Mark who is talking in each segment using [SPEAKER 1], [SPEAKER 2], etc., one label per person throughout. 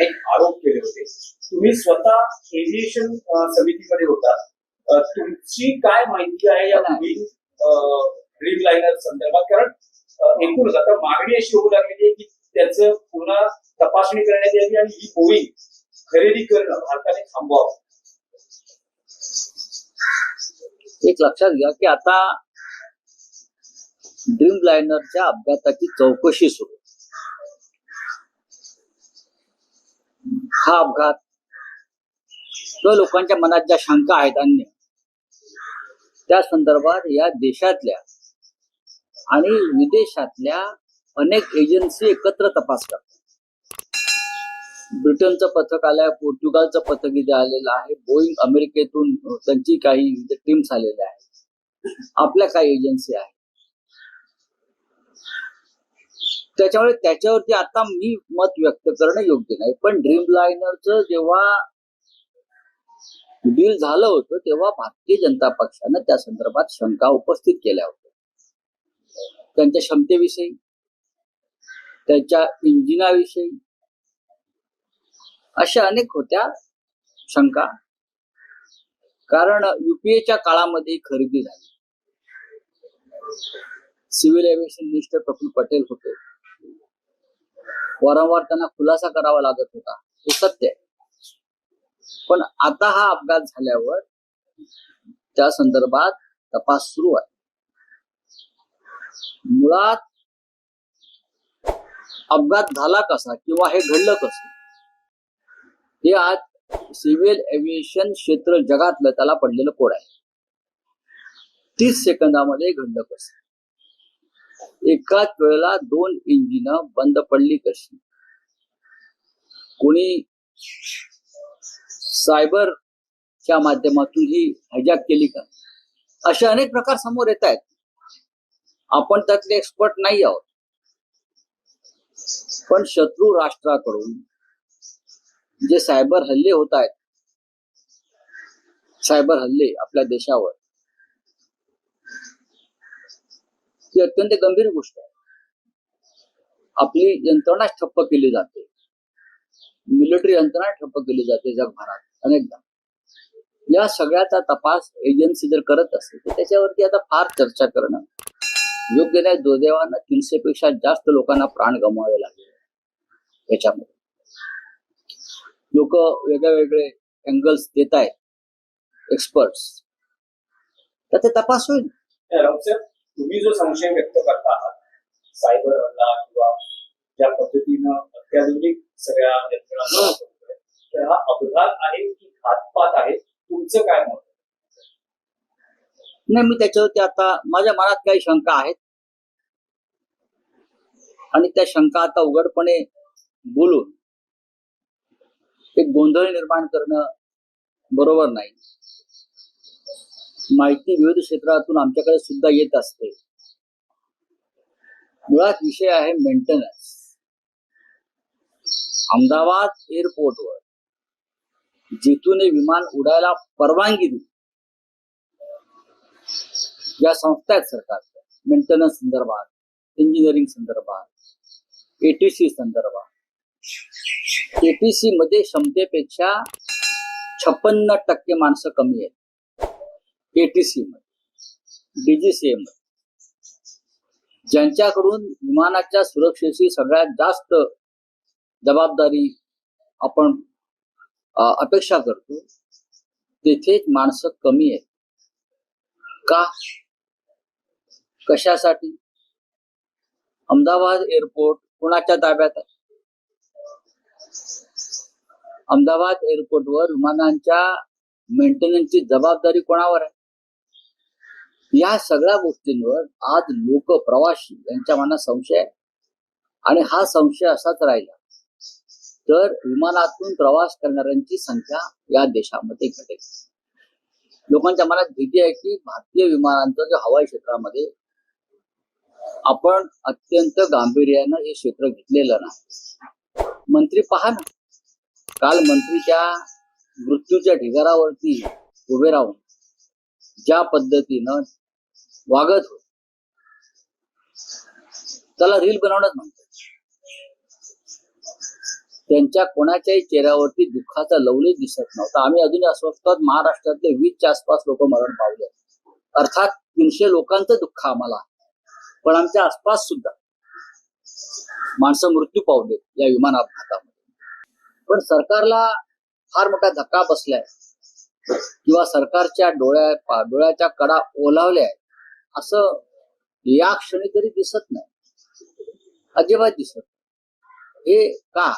[SPEAKER 1] अनेक आरोप केले होते. तुम्ही स्वतः एव्हिएशन समितीमध्ये होता. तुमची काय माहिती आहे या बोईंग ड्रीम लाईनर संदर्भात? कारण एकूणच आता मागणी अशी होऊ लागलेली आहे की त्याचं पुन्हा तपासणी करण्यात यावी आणि ही बोईंग खरेदी करणं भारताने थांबवावं.
[SPEAKER 2] एक लक्षात घ्या की आता ड्रीम लायनरच्या अपघाताची चौकशी सुरू. हा अपघात. किंवा लोकांच्या मनात ज्या शंका आहेत अन्य त्या संदर्भात या देशातल्या आणि विदेशातल्या अनेक एजन्सी एकत्र तपास करतात ब्रिटनचं पथक आलंय पोर्तुगालचं पथक इथे आलेलं आहे बोईंग अमेरिकेतून त्यांची काही टीम्स आलेल्या आहेत. आपल्या काही एजन्सी आहेत. त्याच्यामुळे त्याच्यावरती आता मी मत व्यक्त करणं योग्य नाही. पण ड्रीम लायनरचं जेव्हा डील झालं होतं तेव्हा भारतीय जनता पक्षानं त्या संदर्भात शंका उपस्थित केल्या होत्या. त्यांच्या क्षमतेविषयी त्यांच्या इंजिनाविषयी अशा अनेक होत्या शंका. कारण युपीएच्या काळामध्ये खरेदी झाली. Civil aviation minister Praful Patel होते. वारंवार त्यांना खुलासा करावा लागत होता. हे सत्य आहे. पण आता हा अपघात झाल्यावर त्या संदर्भात तपास सुरू आहे. मुळात अपघात झाला कसा किंवा हे घडलं कसं? हे आज सिव्हिल एव्हिएशन क्षेत्र जगातलं त्याला पडलेलं कोड आहे. तीस सेकंदामध्ये घडलं कसं? एकाच वेळेला दोन इंजिन बंद पडली कशी? कोणी सायबरच्या माध्यमातून ही हायजॅक केली का? असे अनेक प्रकार समोर येत आहेत. आपण त्यातले एक्सपर्ट नाही आहोत. पण शत्रू राष्ट्राकडून जे सायबर हल्ले होत आहेत सायबर हल्ले आपल्या देशावर ही अत्यंत गंभीर गोष्ट आहे. आपली यंत्रणा ठप्प केली जाते. मिलिटरी यंत्रणा ठप्प केली जाते जगभरात अनेकदा. या सगळ्याचा तपास एजन्सी जर करत असेल तर त्याच्यावरती आता फार चर्चा करणं योग्य नाही. दुर्दैवानं तीनशे पेक्षा जास्त लोकांना प्राण गमवावे लागले. याच्यामध्ये लोक वेगळे वेगळे अँगल्स देत आहेत एक्सपर्ट्स तर ते तपास होईल.
[SPEAKER 1] तुम्ही जो संशय व्यक्त करता आहात सायबर हल्ला किंवा ज्या पद्धतीनं अत्याधुनिक सगळ्या यंत्रणा तर हा अपघात आहे की घातपात आहे? तुमचं काय मत
[SPEAKER 2] नाही मी त्याच्यावरती आता माझ्या मनात काही शंका आहेत. आणि त्या शंका आता उघडपणे बोलून एक गोंधळ निर्माण करणं बरोबर नाही. माहिती विविध क्षेत्रातून आमच्याकडे सुद्धा येत असते. मुळात विषय आहे मेंटेनन्स अहमदाबाद एअरपोर्टवर जिथून विमान उडायला परवानगी दिली. या संस्था आहेत सरकारच्या मेंटेनन्स संदर्भात इंजिनिअरिंग संदर्भात. एटीसी संदर्भात एटीसी मध्ये क्षमतेपेक्षा छप्पन्न टक्के माणसं कमी आहेत. केटीसी मध्ये डीजीसीए मध्ये. ज्यांच्याकडून विमानाच्या सुरक्षेची सगळ्यात जास्त जबाबदारी आपण अपेक्षा करतो तेथेच माणसं कमी आहेत. का? कशासाठी? अहमदाबाद एअरपोर्ट कोणाच्या ताब्यात आहे? अहमदाबाद एअरपोर्टवर विमानांच्या मेंटेनन्सची जबाबदारी कोणावर आहे? या सगळ्या गोष्टींवर आज लोक प्रवासी यांच्या मनात संशय आहे. आणि हा संशय असाच राहिला तर विमानातून प्रवास करणाऱ्यांची संख्या या देशामध्ये घटेल. लोकांच्या मनात भीती आहे की भारतीय विमानांचं जे हवाई क्षेत्रामध्ये आपण अत्यंत गांभीर्यानं हे क्षेत्र घेतलेलं नाही. मंत्री पहा ना. काल मंत्रीच्या मृत्यूच्या ढिगारावरती उभे राहून ज्या पद्धतीनं वागत होत त्याला रील बनवणंच म्हणतात त्यांच्या कोणाच्याही चेहऱ्यावरती दुःखाचा लवलेच दिसत नव्हता. आम्ही अजूनही अस्वस्थात महाराष्ट्रातले वीसच्या आसपास लोक मरण पावले अर्थात तीनशे लोकांचं दुःख आम्हाला पण आमच्या आसपास सुद्धा माणसं मृत्यू पावले या विमान अपघातामध्ये. पण सरकारला फार मोठा धक्का बसलाय. किंवा सरकारच्या डोळ्या डोळ्याच्या कडा ओलावल्या आहेत. असं या क्षणी तरी दिसत नाही. अजिबात दिसत नाही. हे का?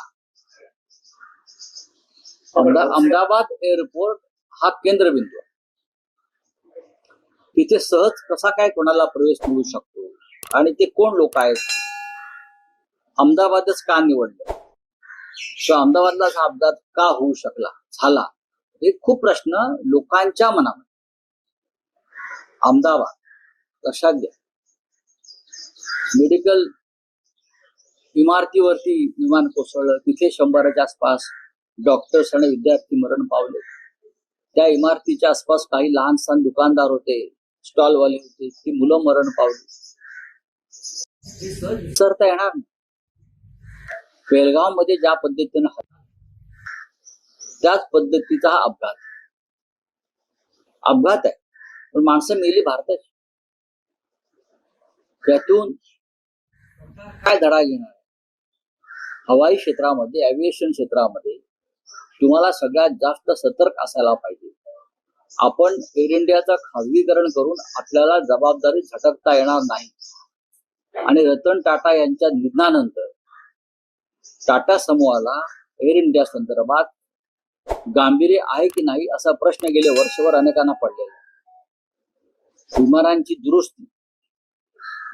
[SPEAKER 2] अहमदाबाद एअरपोर्ट हा केंद्रबिंदू आहे. तिथे सहज कसा काय कोणाला प्रवेश मिळू शकतो आणि ते कोण लोक आहेत? अहमदाबादच का निवडलं? किंवा अहमदाबादला हा अपघात का होऊ शकला? झाला? हे खूप प्रश्न लोकांच्या मनामध्ये. अहमदाबाद. लक्षात घ्या. मेडिकल इमारतीवरती विमान कोसळलं तिथे शंभराच्या आसपास डॉक्टर्स आणि विद्यार्थी मरण पावले. त्या इमारतीच्या आसपास काही लहान सहान दुकानदार होते स्टॉलवाले होते ती मुलं मरण पावली. विसरता येणार नाही. बेळगावमध्ये ज्या पद्धतीनं त्याच पद्धतीचा हा अपघात अपघात आहे. पण माणसं मेली भारताची. त्यातून काय धडा घेणार? हवाई क्षेत्रामध्ये एव्हिएशन क्षेत्रामध्ये तुम्हाला सगळ्यात जास्त सतर्क असायला पाहिजे. आपण एअर इंडियाचं खाजगीकरण करून आपल्याला जबाबदारी झटकता येणार नाही. आणि रतन टाटा यांच्या निधनानंतर टाटा समूहाला एअर इंडिया संदर्भात गांभीर्य आहे की नाही असा प्रश्न गेले वर्षभर अनेकांना पडलेला विमानांची दुरुस्ती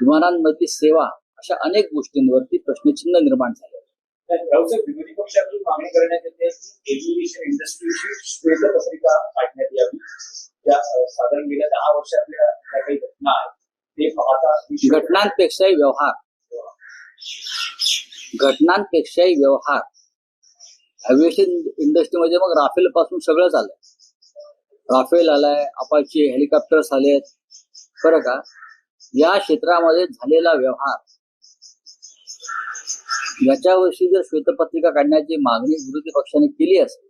[SPEAKER 2] विमानांमधली सेवा अशा अनेक गोष्टींवरती प्रश्नचिन्ह निर्माण झाले.
[SPEAKER 1] राऊसाहेब विरोधी पक्षाकडून मागणी करण्यात येते की एज्युकेशन इंडस्ट्रीची श्वेतपत्रिका काढण्यात यावी. ज्या अ, साधारण गेल्या दहा वर्षातल्या ज्या काही घटना आहेत ते पाहता विश्व-
[SPEAKER 2] घटनांपेक्षाही व्यवहार. घटनांपेक्षाही व्यवहार. एव्हिएशन इंडस्ट्रीमध्ये मग राफेल पासून सगळं झालंय. राफेल आलाय अपाचे हेलिकॉप्टर्स आलेत. बरं का? या क्षेत्रामध्ये झालेला व्यवहार. याच्यावर्षी जर श्वेतपत्रिका काढण्याची मागणी विरोधी पक्षाने केली असेल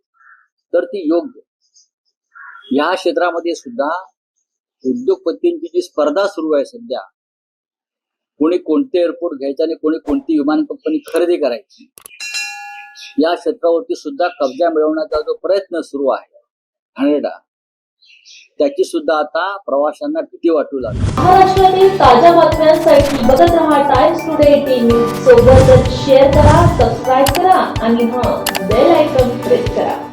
[SPEAKER 2] तर ती योग्य. या क्षेत्रामध्ये सुद्धा उद्योगपतींची जी स्पर्धा सुरू आहे सध्या कोणी कोणते एअरपोर्ट घ्यायचं आणि कोणी कोणती विमान कंपनी खरेदी करायची या क्षेत्रावरती सुद्धा कब्जा मिळवण्याचा जो प्रयत्न सुरू आहे घाणेरडा त्याची सुद्धा आता प्रवाशांना भीती वाटू लागली.
[SPEAKER 3] महाराष्ट्रातील ताज्या बातम्यांसाठी बघत रहा टाइम्स टुडे टीव्ही सोबतच शेअर करा सबस्क्राईब करा आणि हा बेल आयकॉन प्रेस करा.